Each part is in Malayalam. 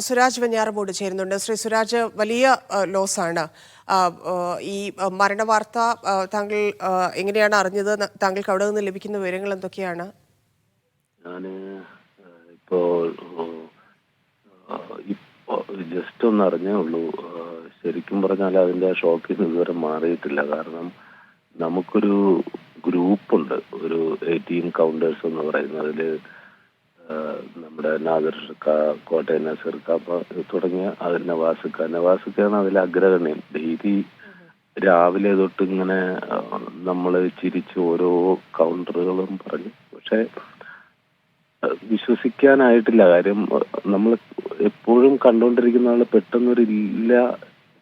സുരാജ് വെഞ്ഞാറമൂട് ചേരുന്നുണ്ട്. ശ്രീ സുരാജ് വലിയ ലോസ് ആണ് ആ, ആ, ഈ മരണ മരണവാർത്ത താങ്കൾ എങ്ങനെയാണ് അറിഞ്ഞത്? താങ്കൾക്ക് അവിടെ നിന്ന് ലഭിക്കുന്ന വിവരങ്ങൾ എന്തൊക്കെയാണ്? ഞാൻ ഇപ്പോ ജസ്റ്റ് ഒന്ന് അറിഞ്ഞേ ഉള്ളൂ. ശരിക്കും പറഞ്ഞാൽ അതിന്റെ ഷോക്കിൽ നിന്ന് ഇതുവരെ മാറിയിട്ടില്ല. കാരണം നമുക്കൊരു ഗ്രൂപ്പുണ്ട്. ഒരു എയ്റ്റീൻ കൗണ്ടേഴ്സ് എന്ന് പറയുന്നത്. അതിൽ ആ, നമ്മുടെ നാദർ ഷിർക്ക കോട്ടയം അപ്പൊ തുടങ്ങിയ അതിൽ നവാസുക്ക. നവാസിക്കയാണ് അതിൽ അഗ്രഗണ്യം ഡെയിലി രാവിലെ തൊട്ട് ഇങ്ങനെ നമ്മൾ ചിരിച്ച് ഓരോ കൗണ്ടറുകളും പറഞ്ഞു. പക്ഷെ വിശ്വസിക്കാനായിട്ടില്ല. കാര്യം നമ്മൾ എപ്പോഴും കണ്ടുകൊണ്ടിരിക്കുന്ന ആൾ പെട്ടെന്നൊരു ഇല്ല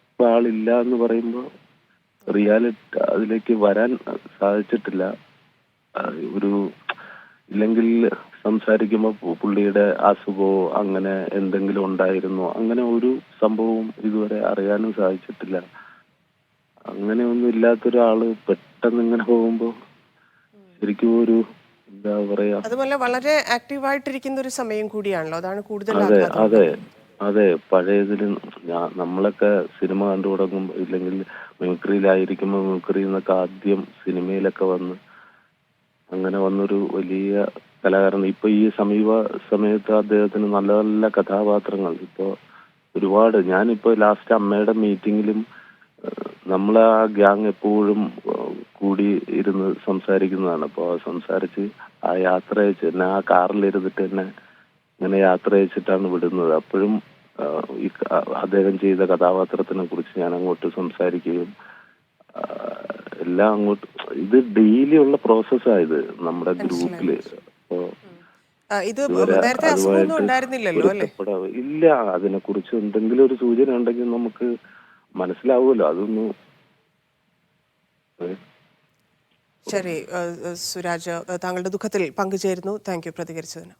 ഇപ്പൊ ആളില്ല എന്ന് പറയുമ്പോൾ റിയാലിറ്റി അതിലേക്ക് വരാൻ സാധിച്ചിട്ടില്ല. ഒരു ഇല്ലെങ്കിൽ സംസാരിക്കുമ്പോൾ പുള്ളിയുടെ അസുഖമോ അങ്ങനെ എന്തെങ്കിലും ഉണ്ടായിരുന്നോ? അങ്ങനെ ഒരു സംഭവവും ഇതുവരെ അറിയാനും സാധിച്ചിട്ടില്ല. അങ്ങനെ ഒന്നും ഇല്ലാത്തൊരാൾ പെട്ടെന്ന് ഇങ്ങനെ പോകുമ്പോ ശരിക്കും ഒരു എന്താ പറയാ അതുപോലെ വളരെ ആക്റ്റീവായിട്ടിരിക്കുന്ന ഒരു സമയം കൂടിയാണല്ലോ. അതാണ് കൂടുതൽ അതെ അതെ അതെ. പഴയതിൽ നമ്മളൊക്കെ സിനിമ കണ്ടു തുടങ്ങും ഇല്ലെങ്കിൽ മിമിക്രിയിലായിരിക്കുമ്പോൾ മിമിക്രി എന്നൊക്കെ ആദ്യം സിനിമയിലൊക്കെ വന്ന് അങ്ങനെ വന്നൊരു വലിയ കലാകാരൻ. ഇപ്പൊ ഈ സമീപ സമയത്ത് അദ്ദേഹത്തിന് നല്ല നല്ല കഥാപാത്രങ്ങൾ. ഇപ്പോ ഒരുപാട്. ഞാനിപ്പോ ലാസ്റ്റ് അമ്മയുടെ മീറ്റിംഗിലും നമ്മളെ ആ ഗ്യാങ് എപ്പോഴും കൂടി ഇരുന്ന് സംസാരിക്കുന്നതാണ്. അപ്പോൾ സംസാരിച്ച് ആ യാത്ര അയച്ച് എന്നെ ആ കാറിലിരുന്നിട്ട് എന്നെ ഇങ്ങനെ യാത്ര അയച്ചിട്ടാണ് വിടുന്നത്. അപ്പോഴും ഈ അദ്ദേഹം ചെയ്ത കഥാപാത്രത്തിനെ കുറിച്ച് ഞാൻ അങ്ങോട്ട് സംസാരിക്കുകയും എല്ലാം അങ്ങോട്ട് ഇത് ഡെയിലി ഉള്ള പ്രോസസ്സാണ് ഇത് നമ്മുടെ ഗ്രൂപ്പിൽ ഇത് നേരത്തെ അസുഖമൊന്നും ഉണ്ടായിരുന്നില്ലല്ലോ അല്ലേ? ഇല്ല അതിനെ കുറിച്ച് എന്തെങ്കിലും ഒരു സൂചന ഉണ്ടെങ്കിൽ നമുക്ക് മനസ്സിലാവുമല്ലോ. അതൊന്നും ശരി സുരാജ് താങ്കളുടെ ദുഃഖത്തിൽ പങ്കുചേരുന്നു. Thank you പ്രതികരിച്ചതിന്.